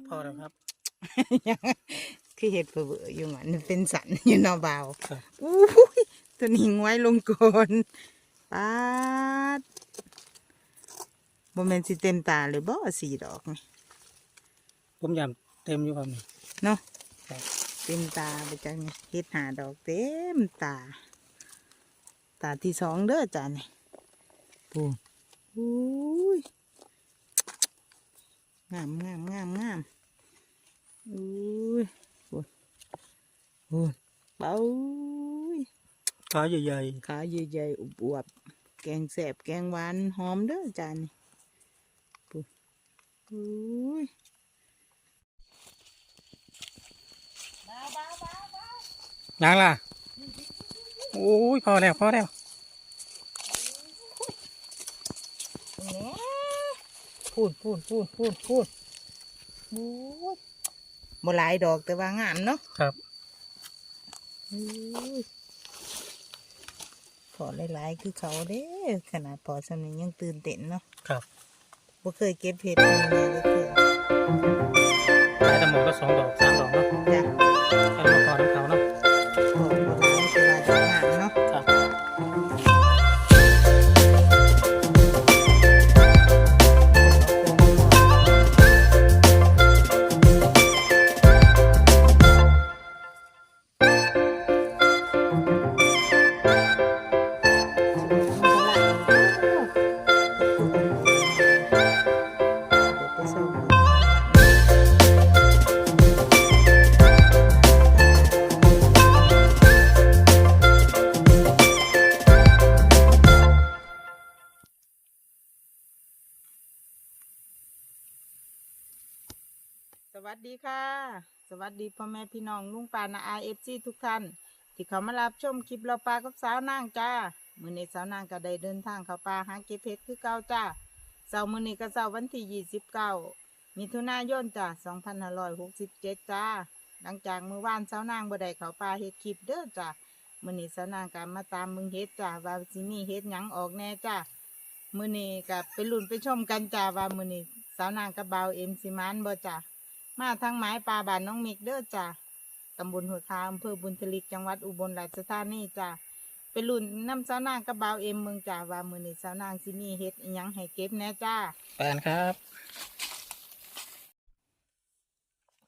ดพอแล้วครับคือเห็ดเบื่อๆอยู่มันเป็นสันอยู่เนอเบาครับอู้ยตัวนี้งไว้ลงก่อนปาดโมเมนสิเต็มตาเลยบ่สีดอกนี่ผมยำเต็มอยู่ครับนี่เนาะครับเต็มตาไปจังนี่เฮ็ดหาดอกเต็มตา ตาที่สองเด้อจ้านี่ปูนอุ้ย งามงามงามงามอุ้ยปูนปูนเบ้าอุ้ยขาใหญ่ขาใหญ่ๆอวบๆแกงแสบแกงหวานหอมเด้อจ้านี่ปูนอุ้ยๆยังล่ะโอ้ยพอแล้วพอแล้ว แหน่พูดพูดพูดพูดพูดบูดบ่หลายดอกแต่ว่างามเนาะครับอุ้ยพอหลายๆคือเขาเด้ขนาดพอสำนี้ยังตื่นเต้นเนาะครับบ่เคยเก็บเห็ดเลยก็คือได้แต่หมดก็สองดอกสามดอกเนาะจ้ะแค่มาพอน้ำเขาเนาะ วัสดีค่ะ สวัสดีพ่อแม่พี่น้องลุงป้านาอาเอฟซีทุกท่าน ที่เขามารับชมคลิปเราปลากับสาวนางจ้ามื้อนี้สาวนางก็ได้เดินทางเข้าป่าหาเก็บเห็ดคือเก่าจ้าเสาร์มื้อนี้ก็เสาร์วันที่ยี่สิบเก้ามิถุนายนจ้าสองพันห้าร้อยหกสิบเจ็ดจ้า หลังจากมือวานสาวนางบ่ได้เข้าป่าเฮ็ดคลิปเด้อจ้ามื้อนี้สาวนางก็มาตามมึงเฮ็ดจ้าว่าสิมีเฮ็ดหยังออกแน่จ้ามื้อนี้ก็ไปลุ้นไปชมกันจ้าว่ามื้อนี้สาวนางกับเบาเอ็มสิมานบ่จ้า มาทางไม้ปลาบานน้องมิกเด้อจ้ะตำบลหัวคาอำเภอบุญทลิกจังหวัดอุบลราชธานีจ้ะไปลุ่นน้ำสาวนางกระเบาวเอ็มเมืองจ้าว่ามือนี้สาวนางสิมีเฮ็ดอิหยังให้เก็บแหน่จ้าแปนครับ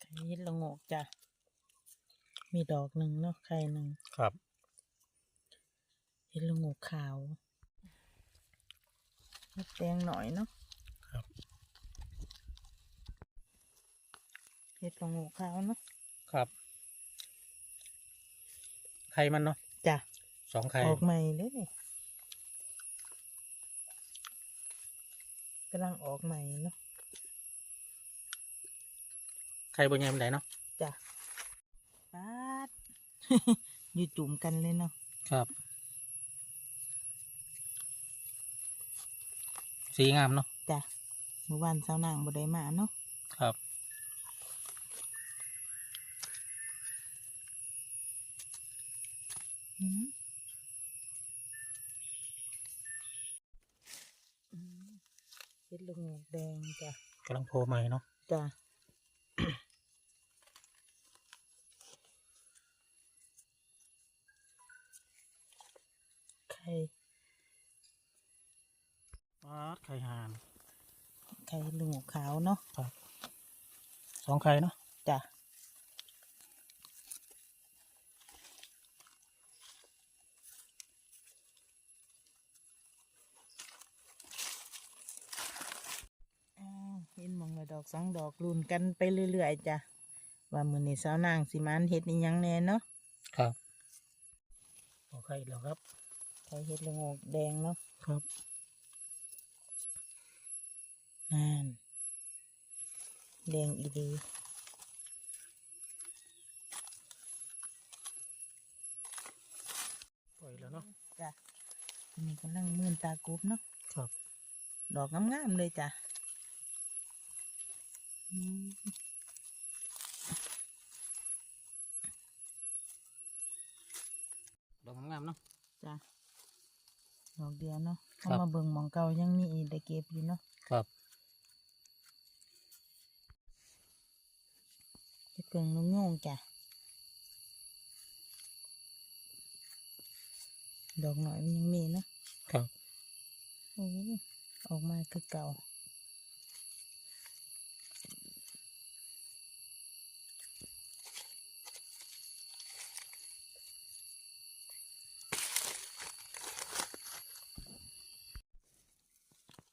ไข่เฮ็ดละโงกจ้ะมีดอกหนึ่งเนาะไข่หนึ่งครับเฮ็ดละโงกขาวเฮ็ดแดงหน่อยเนาะ ครับ เฮ็ดละโงกขาวเนาะครับ ไข่มันเนาะจ้ะสองไข่ออกใหม่เลยนี่กำลังออกใหม่เนาะไข่บนยำไหนเนาะจ้ะปาดอยู่จุ่มกันเลยเนาะครับ สีงามเนาะจ้ะเมื่อวานสาวนางบ่ได้มาเนาะครับ อืมอืมเฮ็ดลูกโงก แดงจ้ะกำลังโผล่ใหม่เนาะจ้ะไข่ปาดไข่ห่าน ไข่ลูกโงกขาวเนาะครับสองไข่เนาะจ้ะอ่าเห็นหมองละ ดอกสองดอกรุนกันไปเรื่อยๆจ้ะว่ามือนี้สาวนางสิมานเฮ็ดอีหยังแน่เนาะครับโอเคอีกแล้วครับไข่เฮ็ดละโงกแดงเนาะครับนั่นแดงอีดีปล่อยแล้วเนาะจ้ะทีนี้กำลังมื่นตากรุบเนาะครับ ดอกงามๆเลยจ้ะอืม ดอกงามๆเนาะ จ้ะดอกเดียวเนาะครัเอาบ มาเบิ่งหมองเก่ายังมีอีกได้เก็บอยู่เนาะครับเพิ่งนุ่งงงจ้ะ ดอกหน่อยมันยังมีเนอะครับ โอ้ยออกมาคือเก่า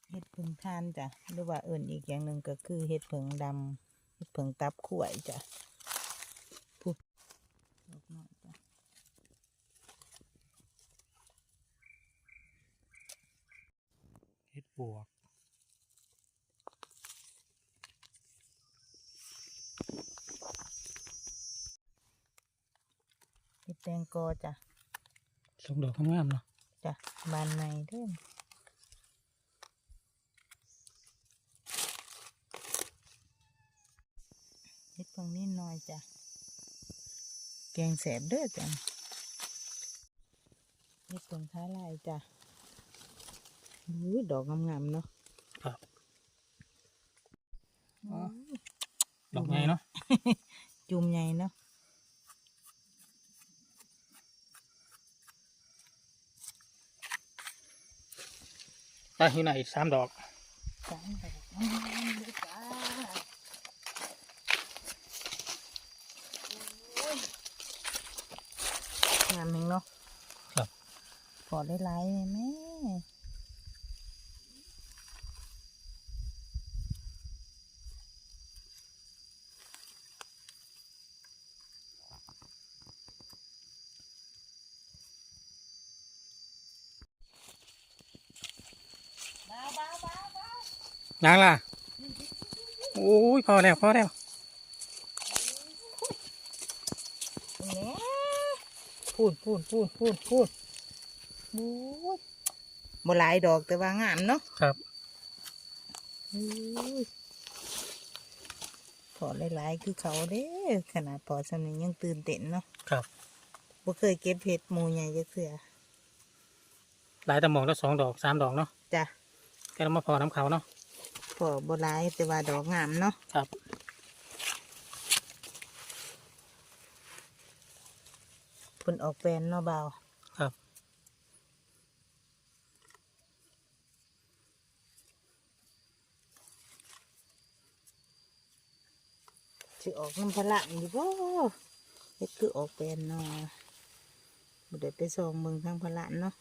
เห็ดผึ่ง ทานจ้ะหรือว่าเอื่นอีกอย่างหนึ่งก็คือเห็ดผึ่งดำเห็ดผึ่งตับขวายจ้ะพูดดอกหน่อยจ้ะเฮ็ดบวกเห็ดแตงกอจ้ะสองดอกงามๆเนาะจ้ะบานในเด้อเห็ด ตรงนี้น้อยจ้ะแกงแสบเด้อจ้ะเห็ดตรงท้ายลายจ้ะดูดอกงามๆเนาะครับอ๋ออุ้ยดอกไงเนาะจุ่มใหญ่เนาะไปอยู่ไหนอีกสามดอกสามดอกงามๆเลยจ้าโอ้ยงาม เองเนาะครับพอได้หลายเลยแม่บ้าวบ้าวบ้าวบ้าวนางล่ะ โอ้ยพอแล้วพอแล้ว แหน่ พูดพูดพูดพูดพูดบูดบ่หลายดอกแต่ว่างามเนาะครับอุ้ยพอหลายๆคือเขาเด้ขนาดพอสำนึงยังตื่นเต้นเนาะครับบ่เคยเก็บเห็ดหมูใหญ่จักเสือหลายแต่หมองแล้วสองดอกสามดอกเนาะจ้ะแค่เรามาพอน้ำเขาเนาะพอบ่หลายแต่ว่าดอกงามเนาะครับ พิ่นออกแปลนเนาะบ่าวครับ สิออกน้ำพละอยู่บ่เฮ็ดคือออกแปลนเนาะบ่ได้ไปส่องเบิ่งทางพละเนาะ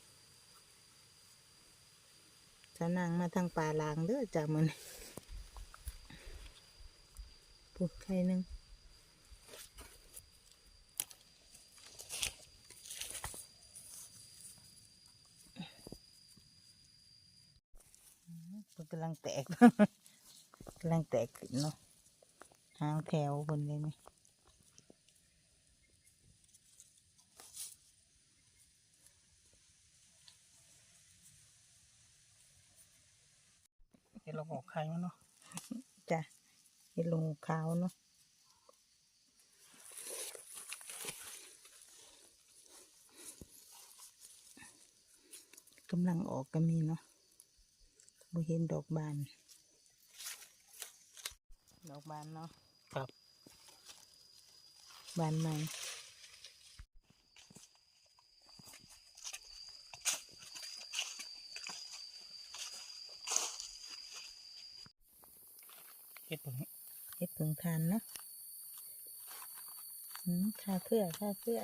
ถ้านางมาทางป่าลางเด้อจ้ะมื้อนี้ปุ๊บไข่หนึง มันกำลังแตกกำลังแตกขึ้นเนาะหางแถวบนเลยไหมเดี๋ยวเราออกไข่มันเนาะจ้ะเห็ดลงขาวเนาะกำลังออกก็มีเนาะ บ่เห็นดอกบาน ดอกบานเนาะครับ บานใหม่เฮ็ดผงเห็ดผึ่งทานเนาะอืมค่าเพื่อค่าเพื่อ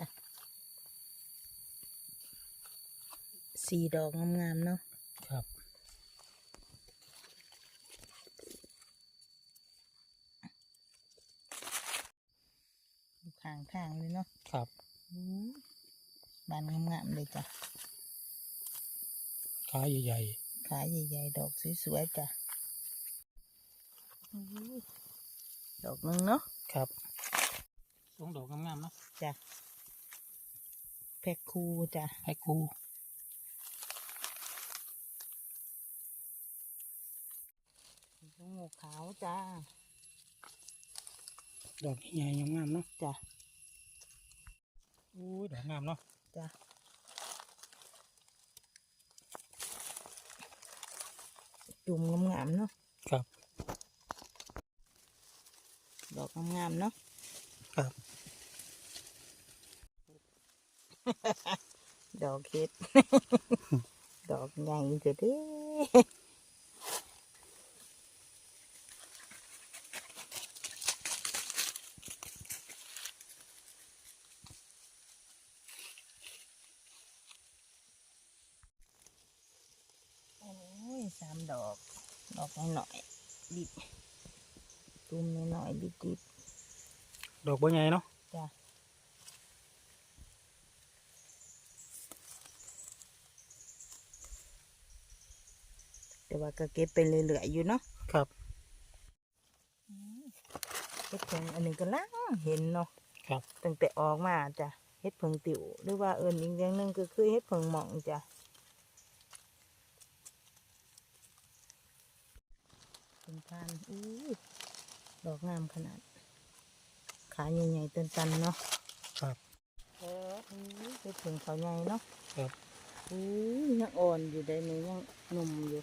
สี่ดอกงามๆเนาะ ครับ อยู่ ข้างทางเลยเนาะครับอู้บานงามๆเลยจ้ะขาใหญ่ขาใหญ่ๆดอกสวยๆจ้ะอู้ดอกหนึงเนาะๆครับสองดอกงามๆเนาะจ้ะแพ็คคูจ้ะให้ครูงูขาวจ้าดอกใหญ่ๆงามๆเนาะจ้ะ อุ้ยดอกงามเนาะจ้ะจุ่มงามๆเนาะครับ ดอกงามๆเนาะครับ ดอกเห็ด ดอกใหญ่เด้อเด้อโอ้ยสามดอก ดอก หน่อยๆดิบตุ้มหน่อยๆดิบดิบดอกบัวใหญ่เนาะๆจ้ะแต่ว่าก็เก็บไปเรื่อยๆอยู่เนาะครับเฮ็ดเพิงอันนี้ก็ล่างเห็นเนาะครับตั้งแต่ออกมาจ้ะเฮ็ดเพิงติ๋วหรือว่าเอิญอีกอย่างหนึงก็คือเฮ็ดเพิงหม่องจ้ะ เป็นทานอู้ยดอกงามขนาด ขาใหญ่ๆตันๆเนาะครับเอออู้ยเฮ็ดเพิงเขาใหญ่เนาะครับอู้ยยังอ่อนอยู่ได้นี่ยังหนุ่มอยู่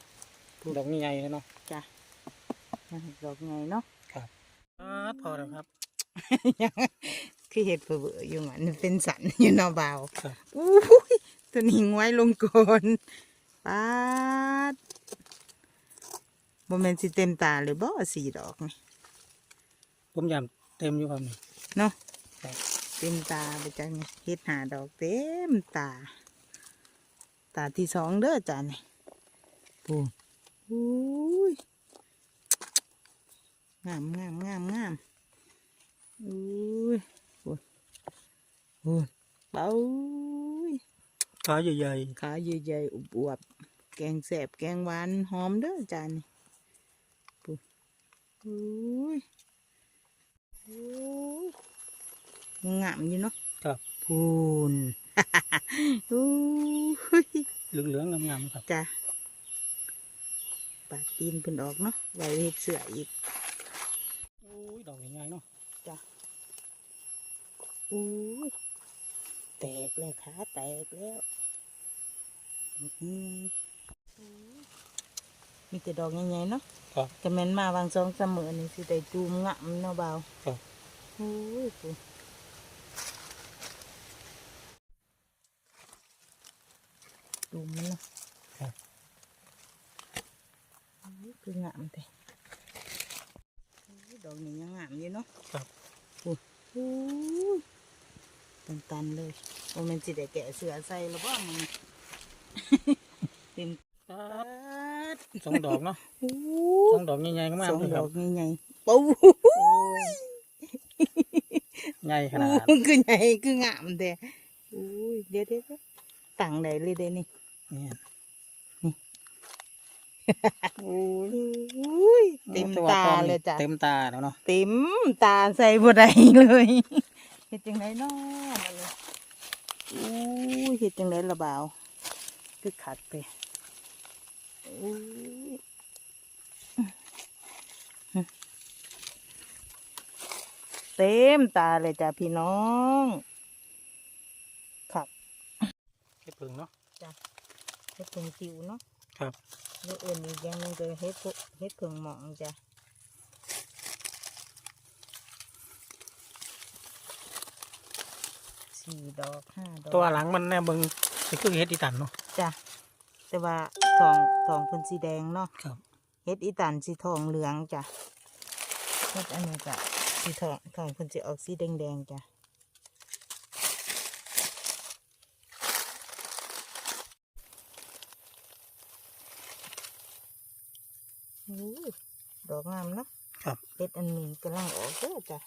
ดอกนี่ใหญ่เลยเนาะจ้ะยังดอกใหญ่เนาะครับพอแล้วครับยังคือเห็ดเผื่อๆอยู่มันเป็นสันอยู่เนอเบาครับอู้ยตัวนี้งไว้ลงก่อนปาด บ่แม่นสิเต็มตาเลยบ่สีดอกนี่ผมยามเต็มอยู่ครับนี่เนาะครับเต็มตาไปจังเฮ็ดหาดอกเต็มตา ตาที่สองเด้อจ้ะนี่ปูอู้ยงามงามงามงามอุ้ยปูปูเบ้าขาใหญ่ขาใหญ่ๆอวบๆแกงแสบแกงหวานหอมเด้อจานนี่ปุ๊บ อุ้ยอุ้ยยังงามอยู่เนาะๆครับพูนอุ้ยเหลืองๆงามๆครับ จ้ะปาดตีนเป็นออกเนาะไว้เฮ็ดเสืออีก โอ้ย ดอกใหญ่ๆเนาะจ้ะอุ้ยแตกเลยขาแตกแล้วดอกนี้ มีแต่ดอกใหญ่ๆเนาะครับจะแม่นมาวางสองเสมอนี่สิได้จูมงะมันเนาะเบาครับ โอ้ยกูจูมมันเนาะครับโอ้ยคืองามแต่โอ้ยดอกนี้ยังงามอยู่เนาะครับโอ้โหตันๆเลยโอ้แมันสิได้แกะเสือใส่แล้วบ่มันเต็มปัด สองดอกเนาะโอ้สองดอกใหญ่ๆก็มาสองเลยดครัอบกใหญ่ๆปูใหญ่ขนาดคือใหญ่คืองามแต่อุ้ยเดี๋ยวเดี๋ยวเดี๋ยวตั้งได้เลยเด้นี่นี่นี่โอ้ยอุ้ยเต็มตาเลยจ้ะเต็มตาแล้วเนาะเต็มตาใส่บ่ได้เลยเฮ็ดจังไดเนาะมันนี่อุ้ยเฮ็ดจังไดละบ่าวคือขัดไปอุ้ย เต็มตาเลยจ้ะพี่น้อง ครับเก็บผึ่งเนาะเฮ็ดเพิ่งติวเนาะครับหรืออื่นอีกอย่างหนึงก็เฮ็ดพวกเฮ็ดเพิ่งหมองจ้ะสี่ดอกห้าดอก ตัวหลังมันแน่เบิงสิคือเฮ็ดอีตันเนาะจ้ะ แต่ว่าทองทองเพิ่นสีแดงเนาะครับเฮ็ดอีตันสีทองเหลืองจ้ะเฮ็ดอันนี้ก็สีทองทองเพิ่นสิออกสีแดงแดงๆจ้ะโอ้ยดอกงามเนาะครับเฮ็ดอันนี้กำลังออกเด้อจ้ะ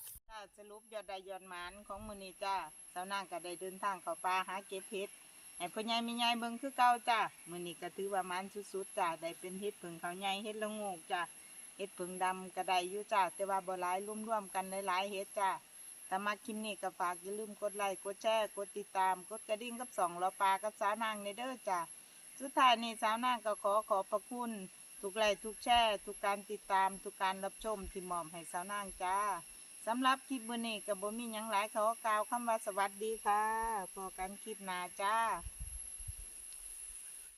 สรุปยอดได้ยอดหมานของมื้อนี้จ้าสาวนางก็ได้เดินทางเข้าป่าหาเก็บเห็ด ให้พ่อใหญ่แม่ใหญ่เบิ่งคือเก่าจ้ามื้อนี้ก็ถือว่ามันสุดๆจ้าได้เป็นเห็ดผึ่งเขาวใหญ่เห็ดละโงกจ้าเห็ดผึ่งดำก็ได้อยู่จ้าแต่ว่าบ่หลายรวมๆกันหลายๆเห็ดจ้าถ้ามาคลิปนี้ก็ฝากอย่าลืมกดไลค์กดแชร์กดติดตามกดกระดิ่งกับสองเราปลากับสาวนางในเด้อจ้าสุดท้ายนี้สาวนางก็ขอขอบพระคุณทุกไลค์ทุกแชร์ทุกการติดตามทุกการรับชมที่มอมให้สาวนางจ้าสำหรับคลิปมื้อนี้ก็บ่มีหยังหลายเขากล่าวคำว่าสวัสดีค่ะพอกันคลิปหน้าจ้า